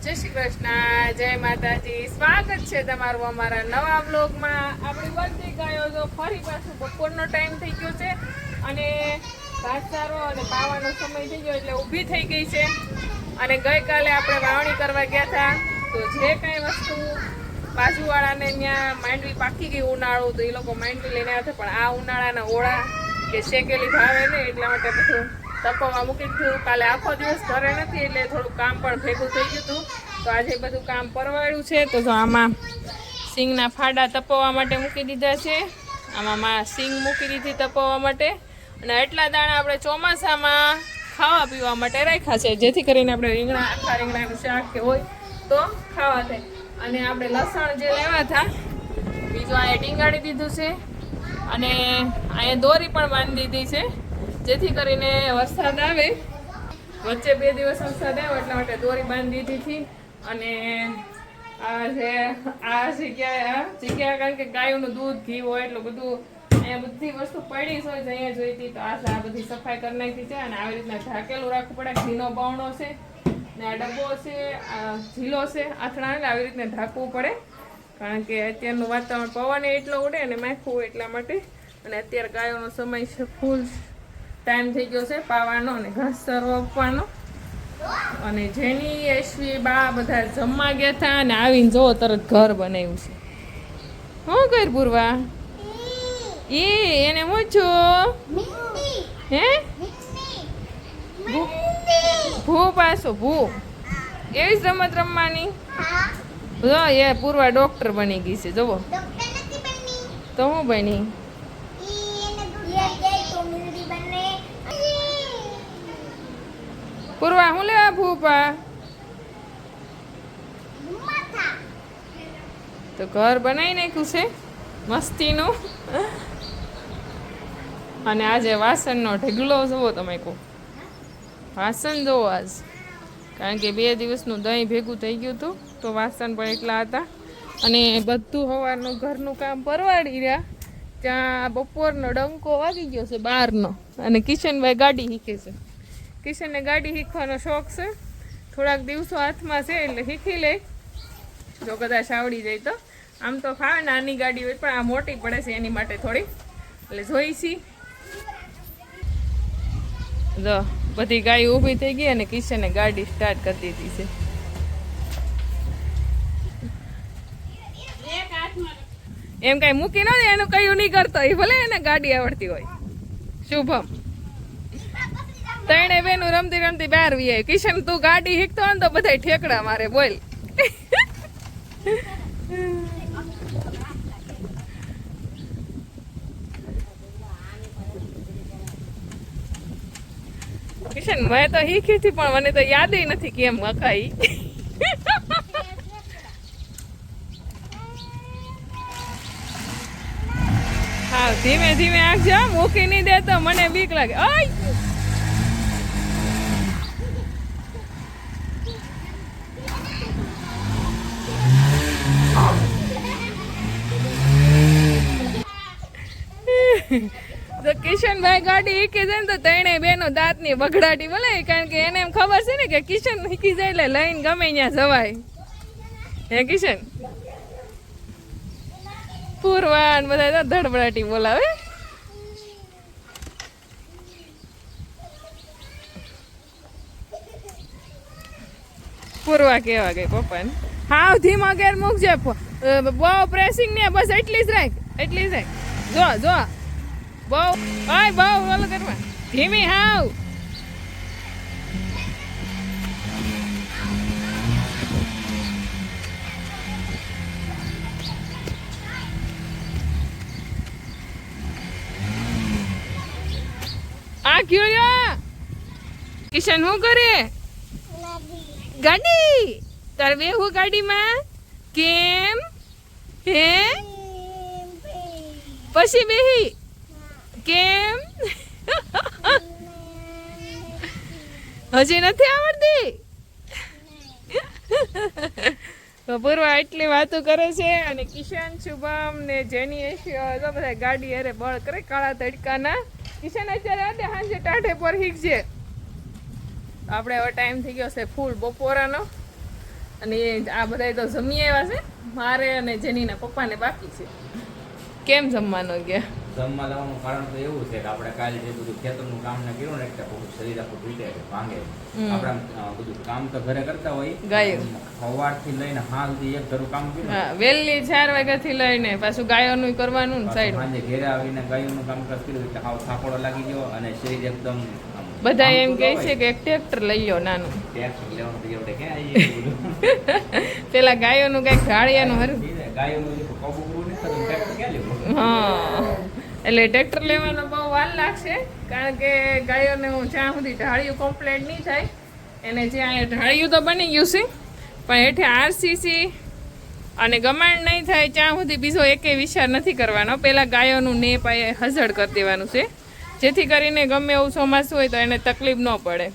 જય શ્રી કૃષ્ણ, જય માતાજી. સ્વાગત છે તમારું અમારા નવા બ્લોગમાં આપણી બધી ગાયો જો ફરી પાછું બપોરનો ટાઈમ થઈ ગયો છે અને ઘાસચારો અને પાવાનો સમય થઈ ગયો એટલે ઊભી થઈ ગઈ છે. અને ગઈકાલે આપણે વાવણી કરવા ગયા હતા, તો જે કાંઈ વસ્તુ બાજુવાળાને ત્યાં માંડવી પાકી ગઈ ઉનાળું, તો એ લોકો માંડવી લઈને આવ્યા પણ આ ઉનાળાના ઓળા કે શેકેલી ભાવે ને એટલા માટે બધું તપવા મૂકી દીધું. કાલે આખો દિવસ ઘરે નથી, એટલે થોડું કામ પણ ભેગું થઈ ગયું હતું. તો આજે બધું કામ પરવાડ્યું છે. તો જો આમાં સિંગના ફાડા તપવા માટે મૂકી દીધા છે. આમાં માં સિંગ મૂકી દીધી તપવા માટે. અને એટલા દાણા આપણે ચોમાસામાં ખાવા પીવા માટે રાખ્યા છે. જેથી કરીને આપણે રીંગણા, આખા રીંગણાનું શાક કે હોય તો ખાવા થાય અને આપણે લસણ જે લેવા હતા, બીજું અહીંયા ટીંગાડી દીધું છે. અને અહીંયા દોરી પણ બાંધી દીધી છે. જેથી કરીને વરસાદ આવે. વચ્ચે બે દિવસ વરસાદ આવ્યો, એટલા માટે દોરી બાંધી દીધી હતી. અને આ જે, આ જગ્યાએ, આ જગ્યા કારણ કે ગાયોનું દૂધ, ઘી હોય એટલું બધું, અહીંયા બધી વસ્તુ પડી હોય અહીંયા જોઈતી તો આ આ બધી સફાઈ કરી નાખી છે અને આવી રીતના ઢાંકેલું રાખવું પડે. ઘીનો બાવણો છે, ને આ ડબ્બો છે, આ ઝીલો છે આથણા એટલે આવી રીતના ઢાંકવું પડે. કારણ કે અત્યારનું વાતાવરણ પવન એટલો ઉડે અને માખું એટલા માટે. અને અત્યારે ગાયોનો સમય છે ફૂલ. ટાઈમ થઈ ગયો છે પાવાનો અને ઘાસ રોપવાનો આપવાનો. અને જેની યશવી બા બધા જમવા ગયા હતા અને આવીને જો તરત ઘર બનાવ્યું છે. હું કર પૂરવા? એ એને હે ભૂ- ભૂ પાછો ભૂ. એવી જ રમત રમવાની? જો એ પૂર્વા ડોક્ટર બની ગઈ છે જુઓ તો હું બની? પૂર્વા હું લેવા ભૂપા તો ઘર બનાવી નાખ્યું છે, મસ્તીનું. અને આજે વાસણનો ઢગલો જુઓ તમે કહો વાસણ જુઓ આજ. કારણ કે બે દિવસનું દહીં ભેગું થઈ ગયું હતું, તો વાસણ પણ એટલા હતા. અને બધું સવારનું ઘરનું કામ પરવાડી રહ્યા. ત્યાં બપોરનો ડંકો વાગી ગયો છે બહારનો. અને કિશનભાઈ ગાડી શીખે છે. કિશનને ગાડી શીખવાનો શોખ છે. થોડાક દિવસો હાથમાં છે એટલે શીખી લે. જો કદાચ આવડી જાય તો. આમ તો ફાવે નાની ગાડી હોય, પણ આ મોટી પડે છે એની માટે થોડી. એટલે જોઈશી જો, બધી ગાય ઊભી થઈ ગઈ અને કિશને ગાડી સ્ટાર્ટ કરી દીધી છે. એમ કઈ મૂકી ન એનું કયું નહીં કરતો એ ભલે એને ગાડી આવડતી હોય. શુભમ. ત્રણે બેનું રમતી રમતી બહાર વી કિશન, તું ગાડી શીખતો ને તો બધા ઠેકડા મારે, બોલ. કિશન, મેં તો શીખી હતી, પણ મને તો યાદ નથી કેમ અખાઈ હા ધીમે ધીમે આખજો મૂકી નહીં દે તો મને બીક લાગે. ઓય! તો કિશનભાઈ ગાડી ઈકી જાય ને તો તેણે બેનો દાંતની બગડાટી બોલે કારણ કે એને એમ ખબર છે ને કે કિશન ઈકી જાય એટલે લઈને ગમે ત્યાં જવાય. હે કિશન? પૂરવાન બધા તો ધડબડાટી બોલાવે. પૂરવા કેવા ગઈ પપ્પાને? હાવ ધીમા ગેર મૂકજે બહુ પ્રેસિંગ ને બસ એટલી જ રાખ, એટલી જ રાખ. જો જો. બહુ ઓય બહુ ઓલું કરવા. ધીમી હાવ. આ કયો? કિશન શું કરે? ગાડી. તારે બેહું ગાડીમાં? કેમ? હે? પછી બેહી. કેમ? હજી નથી આવડતી? અપૂર્વા પૂર્વા એટલી વાતો કરે છે અને કિશન શુભમ ને જેની તો બધા ગાડી અરે બળ કરે, કાળા તડકાના. કિશન અત્યારે આડે સાંજે ટાઢે પર શીખશે આપણે હવે ટાઈમ થઈ ગયો છે ફૂલ બપોરાનો. અને આ બધા તો જમી આવ્યા છે. મારે અને જેનીના પપ્પાને બાકી છે. કેમ જમવાનો ગયા? જમવા લાવવાનું કારણ તો એવું છે કે આપણે કાલે જે બધું ખેતરનું કામ ને કર્યું ને એટલે બહુ શરીર આખું તૂટે છે ભાંગે. આપણે બધું કામ તો ઘરે કરતા હોય. સવાર સવારથી લઈને હાલથી એક ઘરું કામ કર્યું. વહેલી ચાર વાગ્યાથી લઈને પાછું ગાયોનું કરવાનું ને સાઈડ સાંજે ઘેરે આવીને ગાયોનું કામ કર્યું એટલે હાવ થાકોડો લાગી ગયો અને શરીર એકદમ બધા એમ કહે છે કે એક ટ્રેક્ટર લઈ લો નાનું? પેલા ગાયોનું કંઈક ગાળિયાનું હરું. હા. એટલે ટ્રેક્ટર લેવાનો બહુ વાર લાગશે, કારણ કે ગાયોને હું જ્યાં સુધી ઢાળિયું કમ્પ્લેટ નહીં થાય, એને જ્યાં ઢાળિયું તો બની ગયું છે, પણ હેઠે આરસીસી અને ગમાણ નહીં થાય ત્યાં સુધી બીજો એકે વિચાર નથી કરવાનો. પહેલાં ગાયોનું ને પાયે હઝડ કરી દેવાનું છે. જેથી કરીને ગમે એવું ચોમાસું હોય તો એને તકલીફ ન પડે.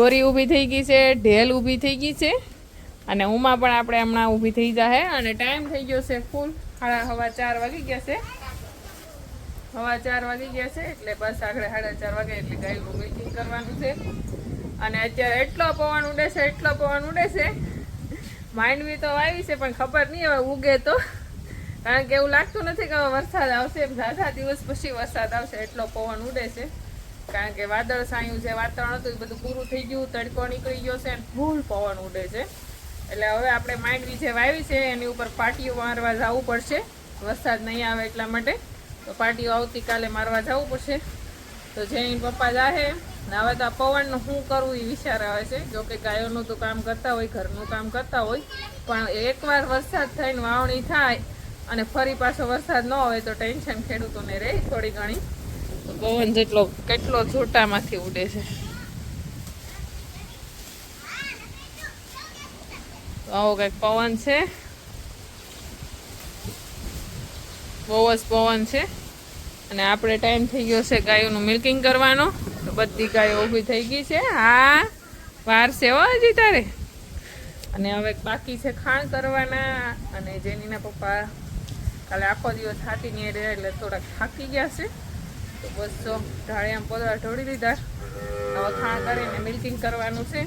ગોરી ઊભી થઈ ગઈ છે, ઢેલ ઊભી થઈ ગઈ છે અને ઉમાં પણ આપણે હમણાં ઊભી થઈ જાહે અને ટાઈમ થઈ ગયો છે ફૂલ. સાડા હવા ચાર વાગી ગયા છે. હવા ચાર વાગી ગયા છે એટલે બસ આગળ સાડા ચાર વાગે એટલે ગાયનું મિલ્કિંગ કરવાનું છે. અને અત્યારે એટલો પવન ઉડે છે, એટલો પવન ઉડે છે. માંડવી તો આવી છે, પણ ખબર નહીં હવે ઉગે તો. કારણ કે એવું લાગતું નથી કે વરસાદ આવશે ઝાઝા દિવસ પછી વરસાદ આવશે, એટલો પવન ઉડે છે. કારણ કે વાદળ છાયું છે, વાતાવરણ હતું, એ બધું પૂરું થઈ ગયું, તડકો નીકળી ગયો છે, અને ફૂલ પવન ઉડે છે. એટલે હવે આપણે માંડવી જે વાવી છે, એની ઉપર પાટીઓ મારવા જવું પડશે. વરસાદ નહીં આવે એટલા માટે. તો પાટીઓ આવતીકાલે મારવા જવું પડશે. તો જૈન પપ્પા જાહે ને હવે તો આ પવનનું શું કરવું એ વિચાર આવે છે. જો કે ગાયોનું તો કામ કરતા હોય, ઘરનું કામ કરતા હોય. પણ એકવાર વરસાદ થઈને વાવણી થાય, અને ફરી પાછો વરસાદ ન હોય તો ટેન્શન ખેડૂતોને રહે થોડી ઘણી. પવન જેટલો કેટલો છોટામાંથી ઉડે છે. આવો કંઈક પવન છે. બહુ જ પવન છે. અને આપણે ટાઈમ થઈ ગયો છે ગાયોનું મિલ્કિંગ કરવાનો. તો બધી ગાયો ઊભી થઈ ગઈ છે. હા, વાર છે હો હજી તારે. અને હવે બાકી છે ખાણ કરવાના. અને જેનીના પપ્પા કાલે આખો દિવસ થાકી નહીં રહ્યા એટલે થોડાક થાકી ગયા છે. તો બસ જો ઢાળિયા પોદળા ઢોળી લીધા. હવે ખાણ કરીને મિલ્કિંગ કરવાનું છે.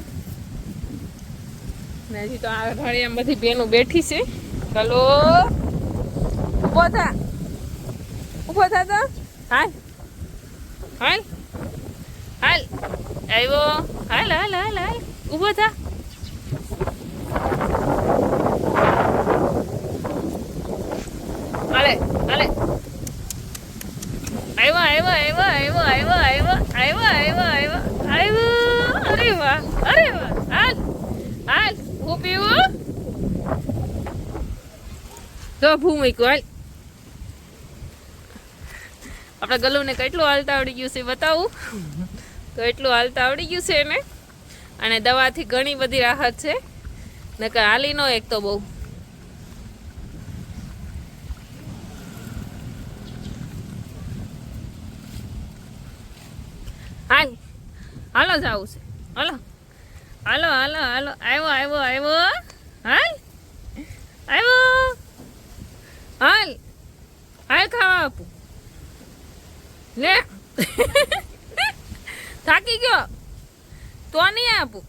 ને હજી તો આ ઢાળિયામાં બધી બેનો બેઠી છે. ચલો. ઊભો થા. ઊભો થા તો. હાલ. હાલ. હાલ. આવ્યો. હાલ હાલ હાલ હાલ. ઊભો થા હાલે હાલે આવ્યો આવ્યો આવ્યો ગલુને કેટલું હાલતા આવડી ગયું છે બતાવું તો એટલું હાલતા આવડી ગયું છે એને અને દવાથી ઘણી બધી રાહત છે નકર હાલી નો એક તો બહુ હાલ હાલો જાવું છે. હાલો. હાલો હાલો હાલો. આવ્યો આવ્યો આવ્યો. હાલ. આવ્યો. હાલ. હાલ ખાવા આપું. લે. થાકી ગયો. તો નહીં આપું.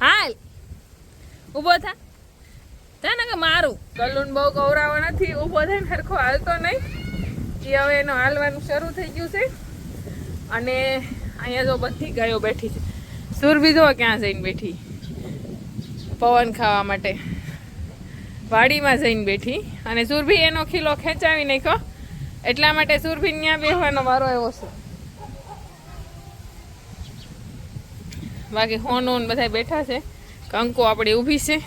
હાલ. ઊભો થા. તને કે મારું. કલ્લુન બહુ ગૌરાવો નથી. ઊભો થઈને સરખો હાલતો નહીં. એ હવે એનો હાલવાનું શરૂ થઈ ગયું છે. અને અહીંયા તો બધી ગાયો બેઠી છે. સુરભી જો ક્યાં જઈને બેઠી? પવન ખાવા માટે. વાડીમાં જઈને બેઠી. અને સુરભી એનો ખીલો ખેંચાવી નાખ્યો. એટલા માટે સુરભી ત્યાં બેહવાનો વારો એવો છે. બાકી હોનું હોન બધા બેઠા છે. કંકુ આપણી ઊભી છે.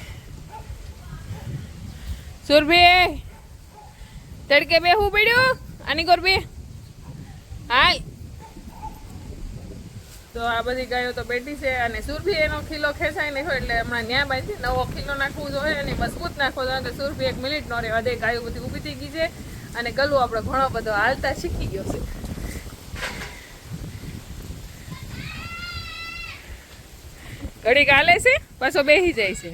સુરભી, તડકે બેહવું પડ્યું? આની કોર બે હાલ. તો આ બધી ગાયો તો બેઠી છે અને સુરભી એનો ખીલો ખેંચાઈ હોય એટલે હમણાં ન્યા બાંધી નવો ખીલો નાખવું જોઈએ અને મજબૂત નાખવો જોઈએ. તો સુરભી એક મિનિટ નો રહેવા દે ગાયો બધી ઊભી થઈ ગઈ છે અને ગલું આપણો ઘણો બધો હાલતા શીખી ગયો છે. ઘડીક હાલે છે, પાછો બેસી જાય છે.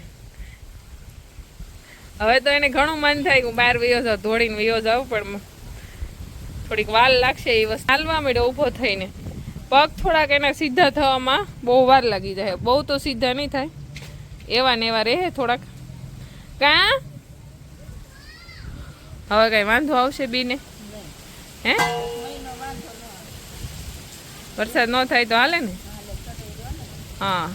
હવે તો એને ઘણું મન થાય હું બહાર વયો જાઉં ધોળીને વયો જાઉં, પણ થોડીક વાલ લાગશે એ વસ્તુ. હાલવા માંડ્યો ઊભો થઈને. પગ થોડાક એના સીધા થવામાં બહુ વાર લાગી જાય. બહુ તો સીધા નહીં થાય. એવા ને એવા રહે થોડાક. કા? હવે કઈ વાંધો આવશે બીને? હે? વરસાદ ન થાય તો હાલે ને? હા.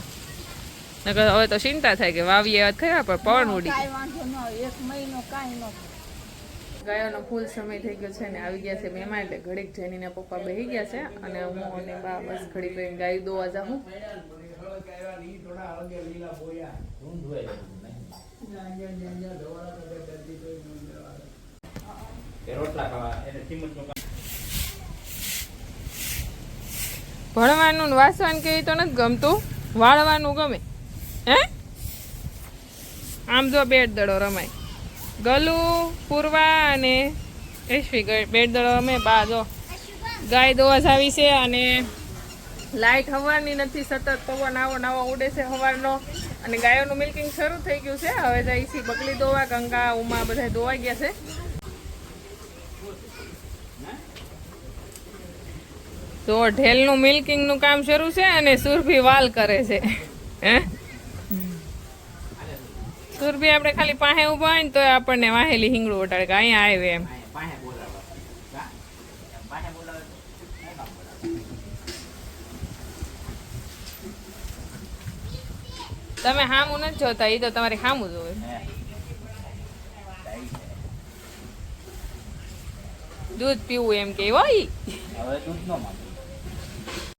હવે તો ચિંતા થાય કે વાવીએ ખરા પણ પવન ઉડી. એક મહિનો કાંઈ ન. ગાયોનો ફૂલ સમય થઈ ગયો છે ને આવી ગયા છે મહેમાન એટલે ઘડીક જેનીને પપ્પા બેહી ગયા છે અને હું અને બા બસ ઘડીક રહીને ગાય દોવા જાઉં. ભણવાનું ને કેવી તો નથી ગમતું? વાળવાનું ગમે. હે? આમ જો બેટ દડો રમાય. ગલુ, પૂર્વા અને એશવી બેટ દળો અમે બા, જો. ગાય દોવાસ આવી છે અને લાઇટ હવાની નથી, સતત પવન આવો નાવો ઉડે છે હવારનો. અને ગાયોનું મિલ્કિંગ શરૂ થઈ ગયું છે. હવે છે બકલી દોવા, ગંગા, ઉમા બધા ધોવાઈ ગયા છે. તો ઢેલનું મિલ્કિંગનું કામ શરૂ છે અને સુરભી વાલ કરે છે. હે? સુરભી આપણે ખાલી પાસે ઊભા હોય ને તો આપણને વાહેલી હિંગળું વટાડે કે અહીંયા આવે એમ? તમે હામું નથી જોતા એ તો તમારે હામું જોવે. દૂધ પીવું એમ કે હોય? હવે દૂધ નો